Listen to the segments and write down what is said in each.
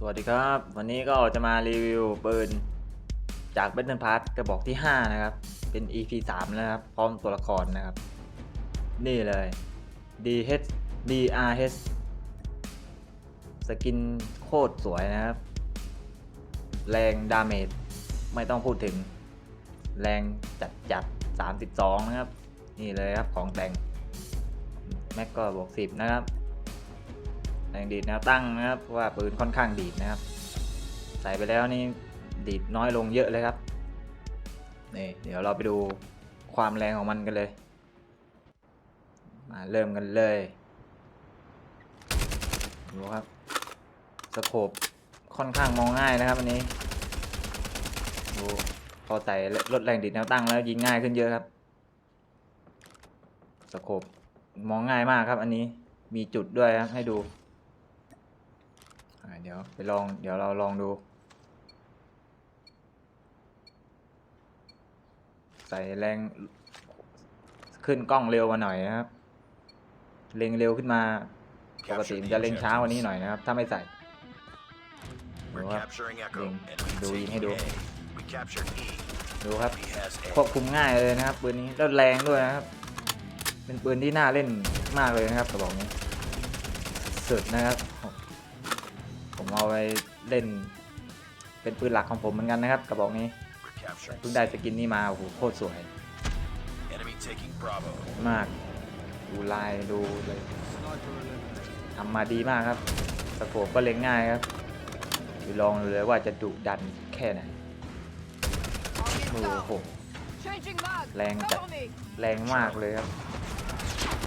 สวัสดีครับ วันนี้ก็จะมารีวิวปืนจาก Battle Pass กระบอกที่ 5 นะครับ เป็น EP 3 แล้วนะครับ พร้อมตัวละครนะครับ นี่เลย DH DRH สกินโคตรสวยนะครับ แรงดาเมจไม่ต้องพูดถึง แรงจัดจัด32 นะครับ นี่เลยครับของแต่ง แม็กก็บวก 10 นะครับ งดีดแนวตั้งนะครับเพราะว่าปืนค่อนข้างดีดนะครับ ใส่ไปแล้วนี่ดีดน้อยลงเยอะเลยครับนี่เดี๋ยวเราไปดูความแรงของมันกันเลย มาเริ่มกันเลยดูครับสโคปค่อนข้างมองง่ายนะครับอันนี้ดูพอใส่ลดแรงดีดแนวตั้งแล้วยิงง่ายขึ้นเยอะครับสโคปมองง่ายมากครับ อันนี้มีจุดด้วยครับให้ดู เดี๋ยวไปลอง เดี๋ยวเราลองดู ใส่แรงขึ้นกล้องเร็วมาหน่อยนะครับ เล็งเร็วขึ้นมา ปกติมันจะเล็งช้ากว่านี้หน่อยนะครับ ถ้าไม่ใส่ดูครับ capturing Echo. Ding. Enemy Do taking yun, hey, do. A. We captured E. ดูครับ ควบคุมง่ายเลยนะครับปืนนี้แล้วแรงด้วยนะครับ เป็นปืนที่น่าเล่นมากเลยนะครับกระบอกนี้ สุดนะครับ ผมเอาไปเล่น เป็นปืนหลักของผมเหมือนกันนะครับ กระบอกนี้ We're capturing เพิ่งได้ C. สกินนี้มาโอ้โหโคตรสวย Enemy taking Bravo. มาก ดูลายดูเลยทำมาดีมากครับสโคปก็เล็งง่ายครับไปลองดูเลยว่าจะดุดันแค่ไหนโอ้โห Changing mag. Lang Cover chặt. me. แรงมากเลยครับ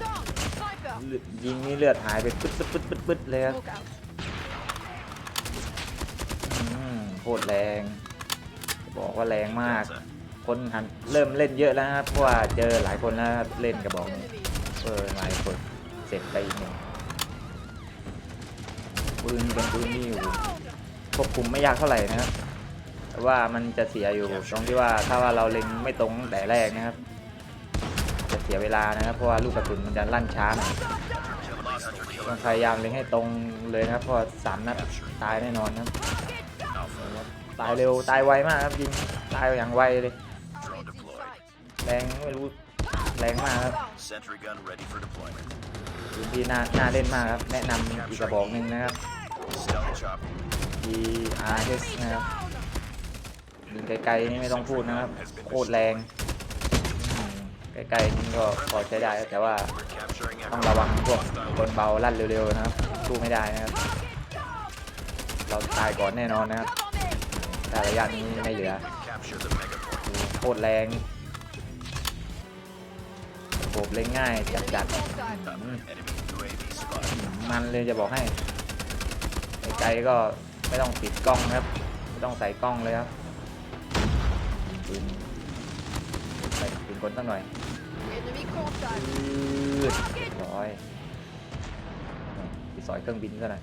Down. Sniper. เลือดยิงนี่เลือดหายไปปึ๊ดปึ๊ดปึ๊ดปึ๊ดปึ๊ดเลยครับ Smoke out. อืม โคตรแรง บอกว่าแรงมาก Delta. คนหันเริ่มเล่นเยอะแล้วนะครับเพราะว่าเจอหลายคนแล้วครับเล่นกระบอกนี้ Enemy. เออหลายคนเสร็จไปอีกหนึ่งปืนเป็นปืนที่อยู่ Down. ควบคุมไม่ยากเท่าไหร่นะครับแต่ว่ามันจะเสียอยู่ตรงที่ว่าถ้าว่าเราเล็งไม่ตรงตั้งแต่แรกนะครับ จะเสียเวลานะครับ เพราะว่าลูกกระสุนมันจะลั่นช้าหน่อย Killing ต้องพยายามเล็งให้ตรงเลยนะครับเพราะว่าสามนัดตายแน่นอนครับ Alpha. ตายเร็วตายไวมากครับยิงตายอย่างไวเลย Drone deployed. แรงไม่รู้แรงมากครับ Sentry gun ready for deployment. ปืนที่น่าน่าเล่นมากครับ แนะนำอีกกระบอกหนึ่งนะครับ Stealth chopper. DRS นะครับยิงไกลๆนี่ไม่ต้องพูดนะครับ โคตรแรงอืมไกลๆนี่ก็พอใช้ได้ครับแต่ว่า We're capturing ต้อง Echo. ระวังพวกคนเบาลั่นเร็วๆนะครับสู้ไม่ได้นะครับ เราตายก่อนแน่นอนนะครับ Cover me. ถ้าระยะนี้ไม่เหลือโคตรแรงโขบเล่นง่ายจัดจัด Full time. Enemy UAV spotted. ๆมันเลยจะบอกให้ไกลก็ไม่ต้องปิดกล้องครับ ไม่ต้องใส่กล้องเลยครับปืนใส่ปืนกลตั้งหน่อยร้อยไปสอยเครื่องบินซะหน่อย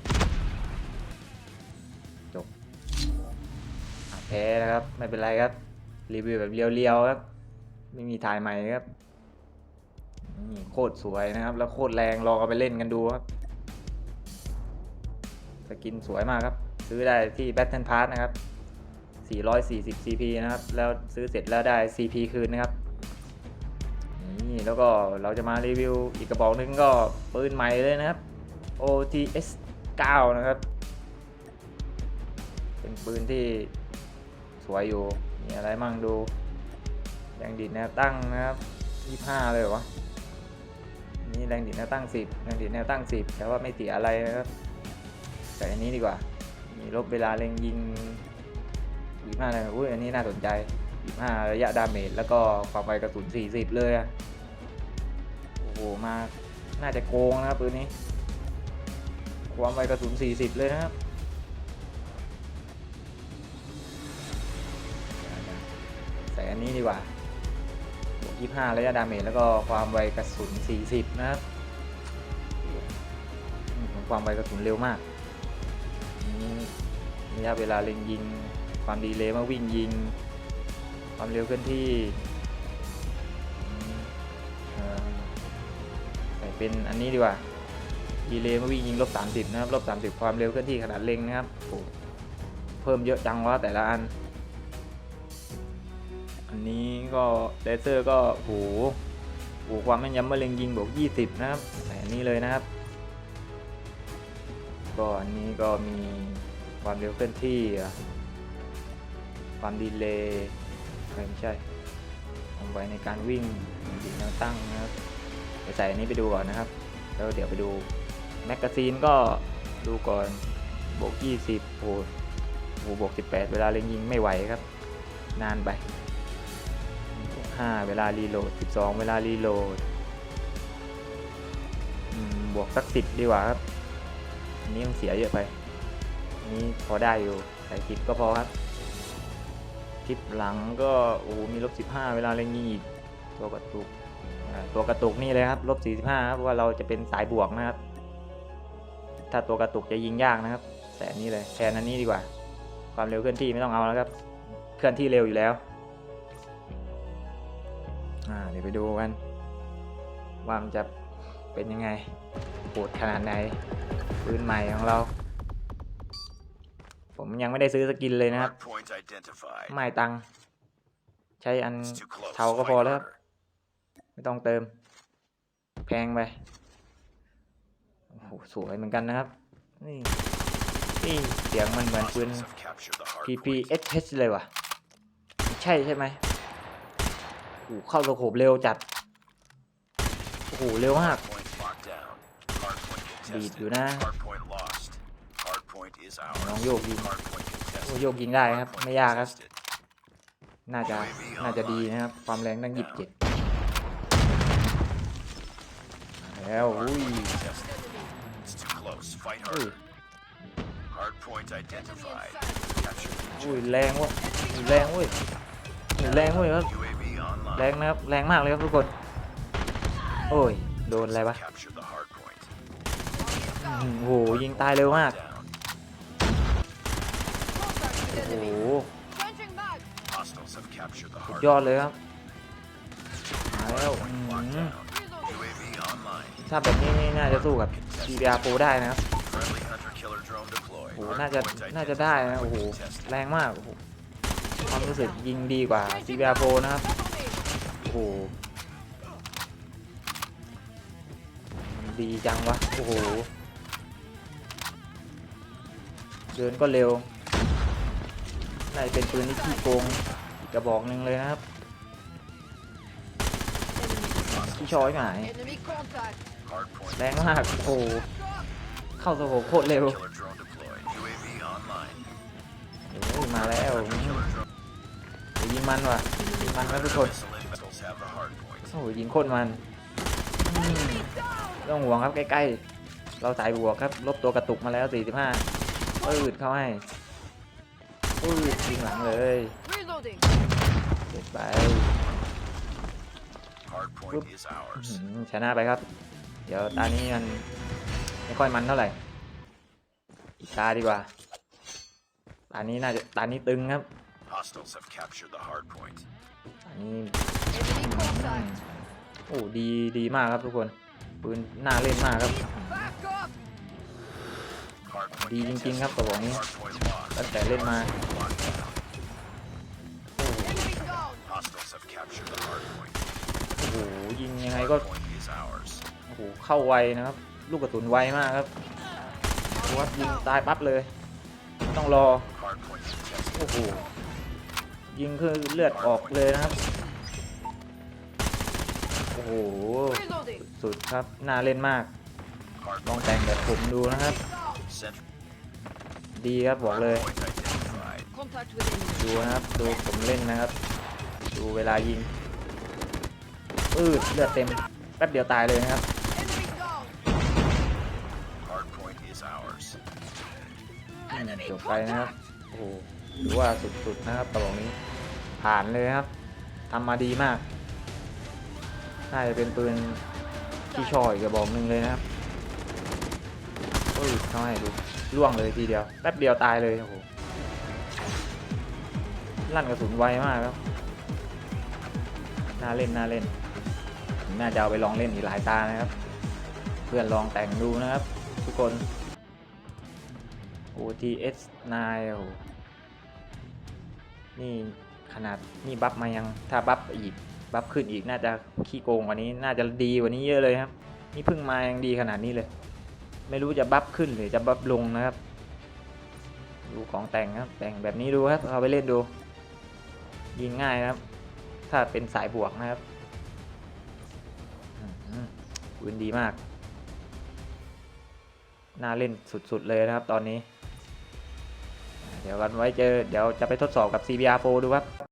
แพ้นะครับ ไม่เป็นไรครับ รีวิวแบบเรียวๆครับ ไม่มีถ่ายใหม่ครับนี่โคตรสวยนะครับ แล้วโคตรแรงลองเอาไปเล่นกันดูครับ สกินสวยมากครับ ซื้อได้ที่ Battle Pass นะครับ 440 CP นะครับ แล้วซื้อเสร็จแล้วได้ CP คืนนะครับ นี่แล้วก็เราจะมารีวิวอีกกระบอกหนึงก็ปืนใหม่เลยนะครับ OTS 9 นะครับ เป็นปืนที่ สวยอยู่ มีอะไรมั่งดูแรงดีดแนวตั้งนะครับ25เลยเหรอวะนี่แรงดีดแนวตั้ง10แรงดีดแนวตั้ง10แต่ว่าไม่เสียอะไรนะครับใส่อันนี้ดีกว่า มีลบเวลาเล็งยิง25เลยอุ้ยอันนี้น่าสนใจ25ระยะดาเมจแล้วก็ความไวกระสุน40เลยอะโอ้โหมาน่าจะโกงนะครับปืนนี้ ความไวกระสุน40เลยนะครับ นนี้ดีกว่าบวก25 ระยะดาเมจแล้วก็ความไวกระสุน 40 นะครับความไวกระสุนเร็วมากนี่ระยะเวลาเล็งยิง ความดีเลยมื่อวิ่งยิง ความเร็วเคลื่อนที่เอ่อใส่เป็นอันนี้ดีกว่าดีเลย์มาวิ่งยิงลบ30 นะครับลบ30 ความเร็วเคลื่อนที่ขนาดเล็งนะครับโอ้เพิ่มเยอะจังวะแต่ละอัน นี้ก็เลเซอร์ก็โหโหความแม่นยำเมื่อเล็งยิงบวก 20 นะครับแต่อันนี้เลยนะครับ ก็อันนี้ก็มีความเร็วเคลื่อนที่ความดีเลย์ไม่ใช่เอาไว้ในการวิ่งดิแนวตั้งนะครับใส่อันนี้ไปดูก่อนนะครับ แล้วเดี๋ยวไปดูแมกกาซีนก็ดูก่อนบวก 20โอ้โหบวก 18 เวลาเล็งยิงไม่ไหวครับ นานไป 5 เวลารีโหลด 12 เวลารีโหลดบวกสัก 10 ดีกว่าครับ อันนี้มันเสียเยอะไปอันนี้พอได้อยู่ใส่ทิปก็พอครับทิปหลังก็โอ้มีลบ 15 เวลาเล็งยิงอีกตัวกระตุกตัวกระตุกนี่เลยครับลบ 45ครับเพราะว่าเราจะเป็นสายบวกนะครับ ถ้าตัวกระตุกจะยิงยากนะครับแต่อันนี้เลยแทนอันนี้ดีกว่า ความเร็วเคลื่อนที่ไม่ต้องเอาแล้วครับ เคลื่อนที่เร็วอยู่แล้ว อ่าเดี๋ยวไปดูกัน ว่ามันจะเป็นยังไงโหดขนาดไหนปืนใหม่ของเรา ผมยังไม่ได้ซื้อสกินเลยนะครับ Hardpoint identified. ไม่ตังค์ใช้อัน It's too close. เทาก็พอ Fight แล้วครับ harder. ไม่ต้องเติม แพงไปโอ้โหสวยเหมือนกันนะครับ นี่นี่เสียงมันเหมือนปืน Hostiles have captured the hardpoint. PPSH เลยว่ะ ใช่ใช่ไหม โอ้โหเข้าสโคบเร็วจัด โอ้โห เร็วมาก Hardpoint locked down. Hardpoint ดีด contested. อยู่นะ Hardpoint lost. Hardpoint is น้อง ours. โยกยิง Hardpoint โอ้ contested. โยกยิงได้ครับ Hardpoint ไม่ยากครับ contested. น่าจะ น่าจะดีนะครับ ความแรงตั้งยี่สิบเจ็ดแล้วอุ้ย Contested. It's too close. Fight อุ้ย harder. Hardpoint identified. Capture the อุ้ยแรงเวะอุ้ยแรงเว้ยอุ้ยแรงเว้ยครับ UAV online. แรงนะครับ แรงมากเลยครับทุกคน โอ้ย โดนอะไรวะโอ้โห ยิงตายเร็วมาก โอ้โหยอดเลยครับมาแล้วถ้าแบบนี้นี่น่าจะสู้กับ PBR Pro ได้นะครับโอ้หน่าจะ น่าจะได้นะ โอ้โห แรงมาก โอ้โห ความรู้สึกยิงดีกว่า PBR Pro นะครับ โอ้โหมันดีจังวะ โอ้โห เดินก็เร็วน่าจะเป็นปืนที่ขี้โกงกระบอกหนึ่งเลยนะครับขี้ช้อยหมาย แรงมาก โอ้โห เข้าสโคโคตรเร็วมาแล้วยิงมันว่ะยิงมันครับทุกคน โอ้โหยิงโคตรมันอืมไม่ต้องห่วงครับใกล้ๆ เราสายบวกครับ ลบตัวกระตุกมาแล้ว 45ปืดเข้าให้ปืดยิงหลังเลย Reloading. เด็ดไป Hardpoint is อื้อ ours. หือชนะไปครับ เดี๋ยวตานี้มันไม่ค่อยมันเท่าไหร่อีกตาดีกว่า ตานี้น่าจะตานี้ตึงครับ Hostiles have captured the hardpoint. ตานี้ Enemy contact. โอ้ดีดีมากครับทุกคนปืนน่าเล่นมากครับ ดีจริงๆครับกระบอกนี้ตั้งแต่เล่นมาโอ้โหยิงยังไงก็โอ้โหเข้าไวนะครับ ลูกกระสุนไวมากครับดูครับยิงตายปั๊บเลย ต้องรอโอ้โหยิงคือเลือดออกเลยนะครับ อ้โห Reloading. สุดครับ น่าเล่นมากลอง Hardpoint แต่งแบบผมดูนะครับ Down. Central ดีครับบอกเลย Hardpoint identified. Contact with enemy. ดูนะครับ ดูผมเล่นนะครับ ดูเวลายิงปืดเลือดเต็ม แป๊บเดียวตายเลยนะครับ Enemy down. Hardpoint is ours. อืมจบไปนะครับ โอ้โหถือว่าสุดๆนะครับกระบอกนี้ ผ่านเลยครับทำมาดีมาก น่าจะเป็นปืนที่ชอยกระบอกหนึ่งเลยนะครับโอ้ยเข้าให้ดูล่วงเลยทีเดียวแป๊บเดียวตายเลยโอ้โหลั่นกระสุนไวมากครับน่าเล่นน่าเล่นผมน่าจะเอาไปลองเล่นอีกหลายตานะครับ เพื่อนลองแต่งดูนะครับ ทุกคน OTS 9 โอ้โหนี่ขนาดนี่บัฟมายังถ้าบัฟอีก บัฟขึ้นอีกน่าจะขี้โกงกว่านี้น่าจะดีกว่านี้เยอะเลยครับ นี่เพิ่งมายังดีขนาดนี้เลย ไม่รู้จะบัฟขึ้นหรือจะบัฟลงนะครับ ดูของแต่งครับ แต่งแบบนี้ดูครับเอาไปเล่นดู ยิงง่ายครับ ถ้าเป็นสายบวกนะครับปืนดีมาก น่าเล่นสุดๆเลยนะครับตอนนี้ เดี๋ยววันไว้เจอ เดี๋ยวจะไปทดสอบกับ CBR4 ดูครับ